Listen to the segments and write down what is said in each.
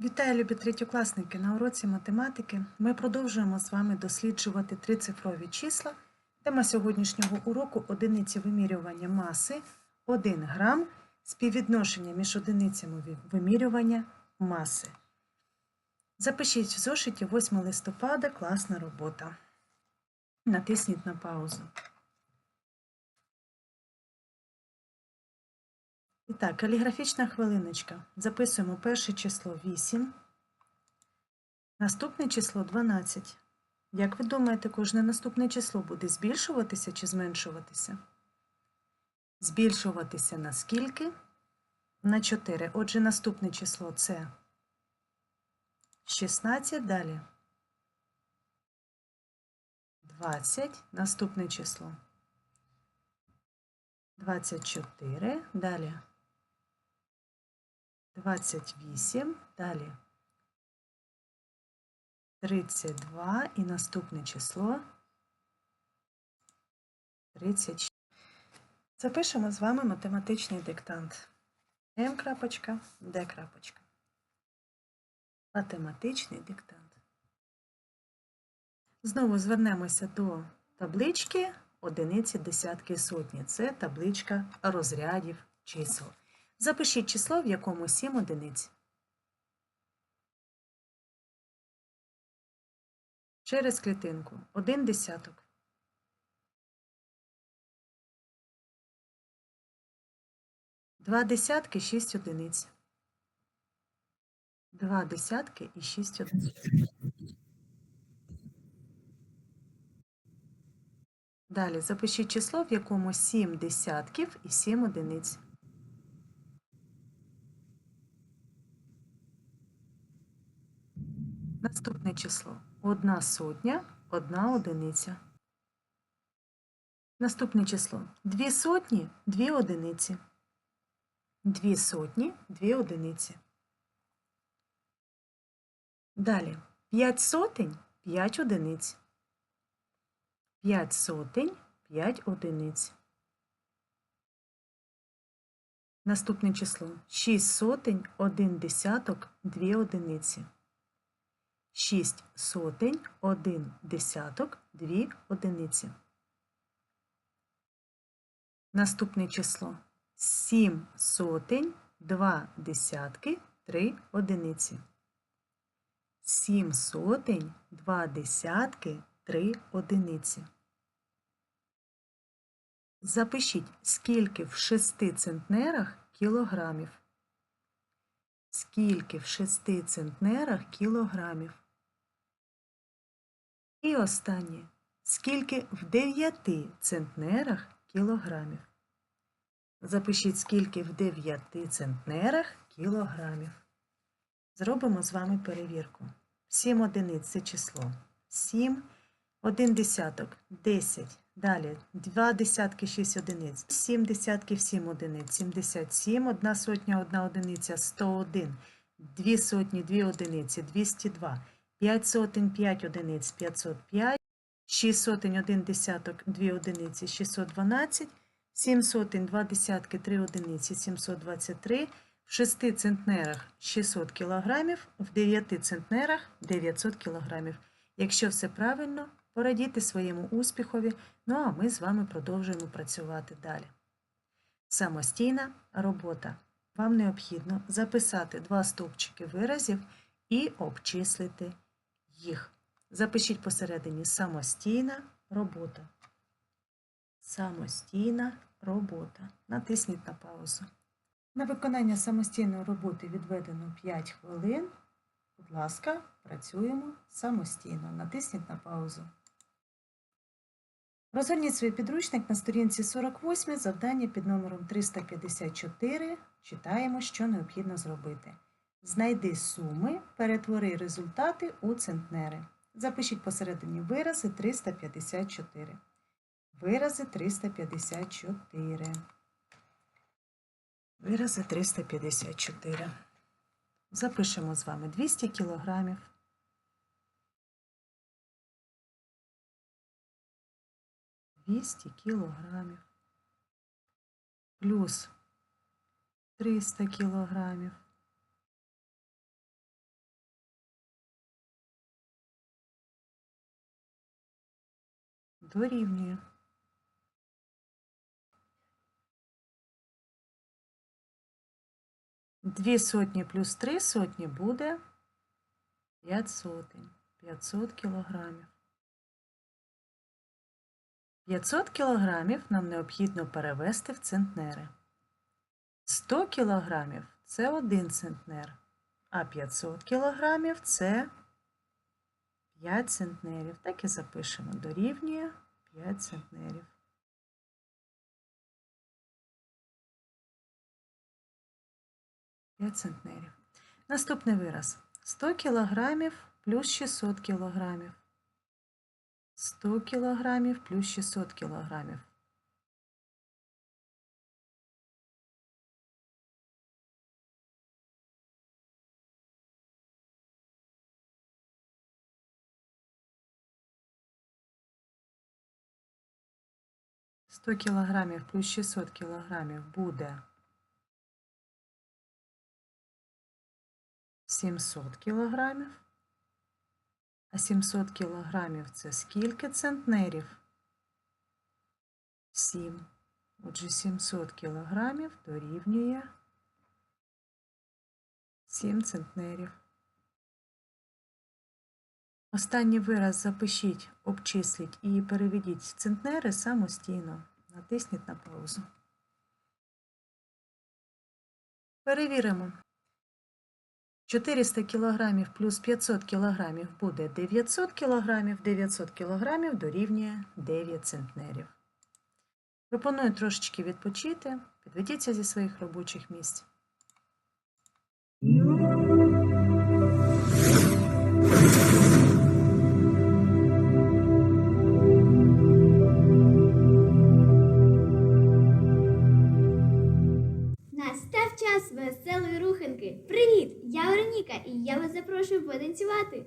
Вітаю, любі третьокласники! На уроці математики ми продовжуємо з вами досліджувати трицифрові числа. Тема сьогоднішнього уроку одиниці вимірювання маси 1 грам, співвідношення між одиницями вимірювання маси. Запишіть в зошиті 8 листопада класна робота. Натисніть на паузу. І так, каліграфічна хвилиночка. Записуємо перше число 8, наступне число 12. Як ви думаєте, кожне наступне число буде збільшуватися чи зменшуватися? Збільшуватися на скільки? На 4. Отже, наступне число це 16, далі 20, наступне число 24, далі 28, далі 32 і наступне число 36. Запишемо з вами математичний диктант. М. крапочка, Д. крапочка. Математичний диктант. Знову звернемося до таблички одиниці, десятки, сотні. Це табличка розрядів чисел. Запишіть число, в якому 7 одиниць. Через клітинку. Один десяток. Два десятки, шість одиниць. Два десятки і шість одиниць. Далі запишіть число, в якому 7 десятків і 7 одиниць. Наступне число. Одна сотня, одна одиниця. Наступне число. Дві сотні, дві одиниці. Дві сотні, дві одиниці. Далі. П'ять сотень, п'ять одиниць. П'ять сотень, п'ять одиниць. Наступне число. Шість сотень, один десяток, дві одиниці. Шість сотень, один десяток, дві одиниці. Наступне число. Сім сотень, два десятки, три одиниці. Сім сотень, два десятки, три одиниці. Запишіть, скільки в шести центнерах кілограмів. Скільки в шести центнерах кілограмів. І останнє. Скільки в дев'яти центнерах кілограмів. Запишіть, скільки в дев'яти центнерах кілограмів. Зробимо з вами перевірку. 7 одиниць це число. 7, 1 десяток, 10. Далі 2 десятки 6 одиниць. 7 десятків 7 одиниць. 77, 1 сотня 1 одиниця 101. 2 сотні 2 одиниці 202. 5 сотень 5 одиниць 505. 6 сотень 1 десяток 2 одиниці 612. 7 сотень 2 десятки 3 одиниці 723. В 6 центнерах 600 кілограмів, в 9 центнерах 900 кілограмів. Якщо все правильно, порадійте своєму успіхові, ну а ми з вами продовжуємо працювати далі. Самостійна робота. Вам необхідно записати два стовпчики виразів і обчислити їх. Запишіть посередині самостійна робота. Самостійна робота. Натисніть на паузу. На виконання самостійної роботи відведено 5 хвилин. Будь ласка, працюємо самостійно. Натисніть на паузу. Розгорніть свій підручник на сторінці 48, завдання під номером 354. Читаємо, що необхідно зробити. Знайди суми, перетвори результати у центнери. Запишіть посередині вирази 354. Вирази 354. Вирази 354. Запишемо з вами 200 кілограмів. Двісті кілограмів. Плюс 300 кілограмів. Дорівнює. Дві сотні плюс три сотні буде 5 сотень. 500 кілограмів. 500 кілограмів нам необхідно перевести в центнери. 100 кілограмів – це 1 центнер, а 500 кілограмів – це 5 центнерів. Так і запишемо. Дорівнює 5 центнерів. центнерів. Наступний вираз 100 кг плюс 600 кг. 100 кг плюс 600 кг. 100 кілограмів плюс 600 кілограмів буде 700 кілограмів. А 700 кг це скільки центнерів? 7. Отже, 700 кілограмів дорівнює 7 центнерів. Останній вираз запишіть, обчисліть і переведіть центнери самостійно. Натисніть на паузу. Перевіримо. 400 кг плюс 500 кг буде 900 кг, 900 кг дорівнює 9 центнерів. Пропоную трошечки відпочити, підведіться зі своїх робочих місць. Час веселої руханки. Привіт! Я Вероніка і я вас запрошую потанцювати.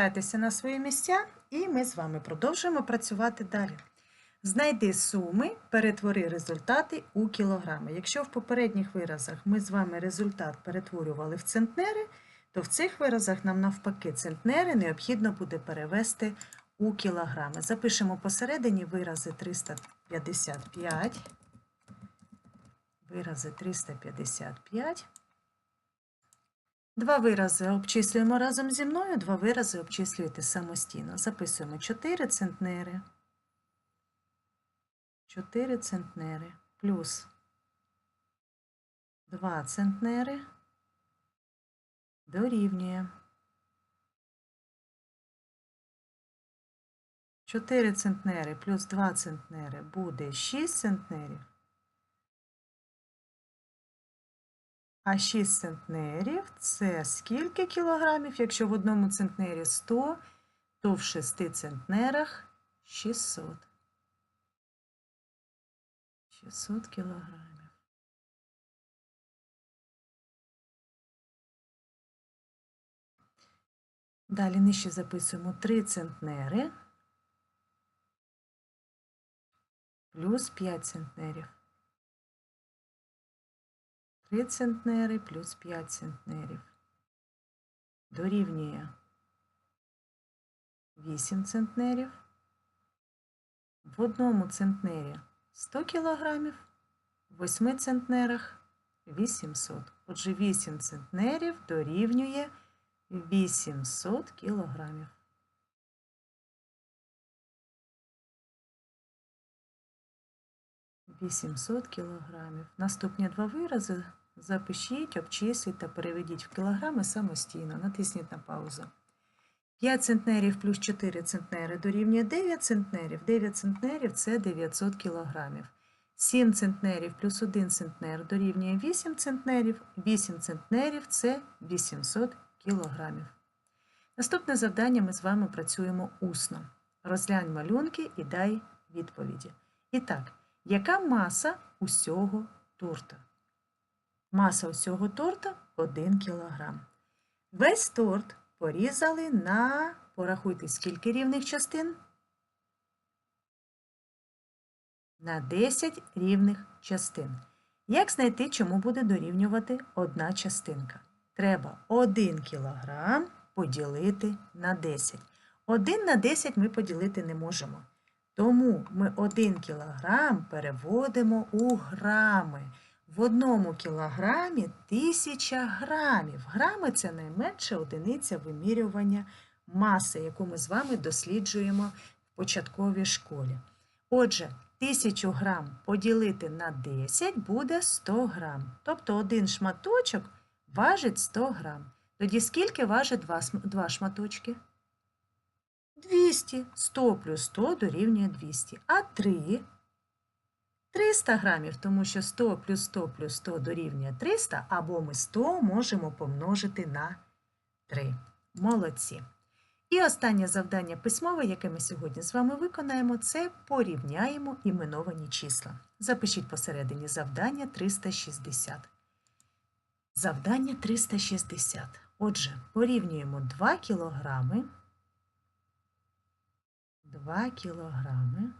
Повертайтеся на свої місця, і ми з вами продовжуємо працювати далі. Знайди суми, перетвори результати у кілограми. Якщо в попередніх виразах ми з вами результат перетворювали в центнери, то в цих виразах нам навпаки центнери необхідно буде перевести у кілограми. Запишемо посередині вирази 355. Вирази 355. Два вирази обчислюємо разом зі мною, два вирази обчислюєте самостійно. Записуємо 4 центнери. 4 центнери плюс 2 центнери дорівнює 4 центнери плюс 2 центнери буде 6 центнерів. А 6 центнерів це скільки кілограмів? Якщо в одному центнері 100, то в 6 центнерах 600. 600 кілограмів. Далі нижче записуємо 3 центнери плюс 5 центнерів. 3 центнери плюс 5 центнерів. Дорівнює 8 центнерів. В одному центнері 100 кілограмів, в 8 центнерах 800. Отже, 8 центнерів дорівнює 800 кілограмів. Вісімсот кілограмів. Наступні два вирази запишіть, обчисліть та переведіть в кілограми самостійно. Натисніть на паузу. 5 центнерів плюс 4 центнери дорівнює 9 центнерів. 9 центнерів – це 900 кілограмів. 7 центнерів плюс 1 центнер дорівнює 8 центнерів. 8 центнерів – це 800 кілограмів. Наступне завдання ми з вами працюємо усно. Розглянь малюнки і дай відповіді. І так, яка маса усього торта? Маса усього торта 1 кілограм. Весь торт порізали на, порахуйте, скільки рівних частин? На 10 рівних частин. Як знайти, чому буде дорівнювати одна частинка? Треба 1 кілограм поділити на 10. 1 на 10 ми поділити не можемо. Тому ми 1 кілограм переводимо у грами. В одному кілограмі 1000 грамів. Грами це найменша одиниця вимірювання маси, яку ми з вами досліджуємо в початковій школі. Отже, 1000 грам поділити на 10 буде 100 грам. Тобто один шматочок важить 100 грам. Тоді скільки важить два шматочки? 200. 100 плюс 100 дорівнює 200. А 3 300 грамів, тому що 100 плюс 100 плюс 100 дорівнює 300, або ми 100 можемо помножити на 3. Молодці. І останнє завдання письмове, яке ми сьогодні з вами виконаємо, це порівняємо іменовані числа. Запишіть посередині завдання 360. Завдання 360. Отже, порівнюємо 2 кілограми. 2 кілограми.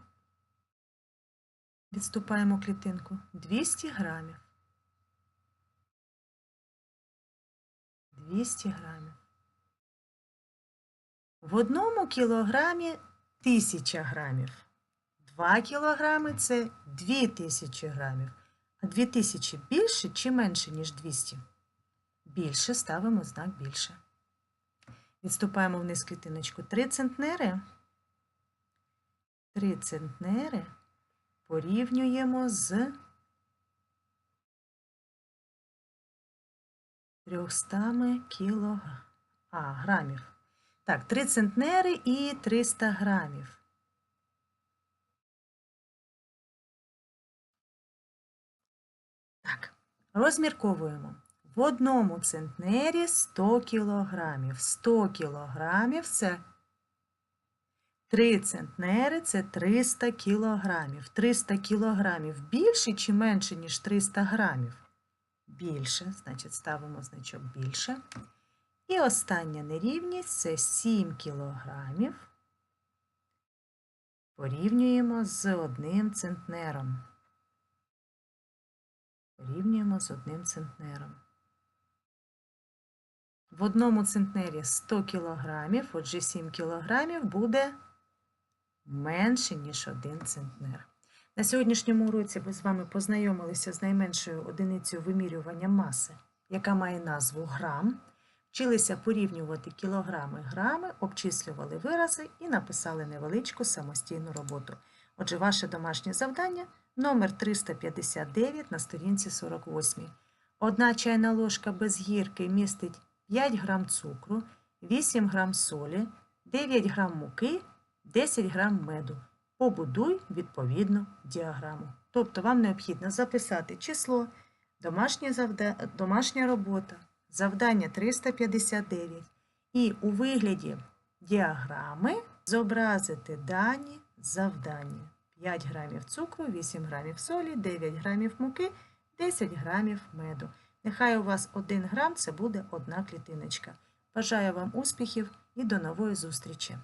Відступаємо клітинку 200 грамів. 200 грамів. В одному кілограмі 1000 грамів. 2 кілограми – це 2000 грамів. А 2000 більше чи менше, ніж 200? Більше ставимо знак більше. Відступаємо вниз клітиночку 3 центнери. 3 центнери порівнюємо з 300 кілограмів. А, грамів. Так, 3 центнери і 300 грамів. Так, розмірковуємо. В одному центнері 100 кілограмів. 100 кілограмів – це 3 центнери – це 300 кілограмів. 300 кілограмів більше чи менше, ніж 300 грамів? Більше, значить ставимо значок більше. І остання нерівність це 7 кілограмів. Порівнюємо з одним центнером. Порівнюємо з одним центнером. В одному центнері 100 кілограмів, отже 7 кілограмів буде менше, ніж один центнер. На сьогоднішньому уроці ви з вами познайомилися з найменшою одиницею вимірювання маси, яка має назву грам. Вчилися порівнювати кілограми, грами, обчислювали вирази і написали невеличку самостійну роботу. Отже, ваше домашнє завдання номер 359 на сторінці 48. Одна чайна ложка без гірки містить 5 грам цукру, 8 грам солі, 9 грам муки, 10 грам меду. Побудуй відповідну діаграму. Тобто вам необхідно записати число, домашнє завда... домашня робота, завдання 359 і у вигляді діаграми зобразити дані завдання. 5 грамів цукру, 8 грамів солі, 9 грамів муки, 10 грамів меду. Нехай у вас 1 грам це буде одна клітиночка. Бажаю вам успіхів і до нової зустрічі!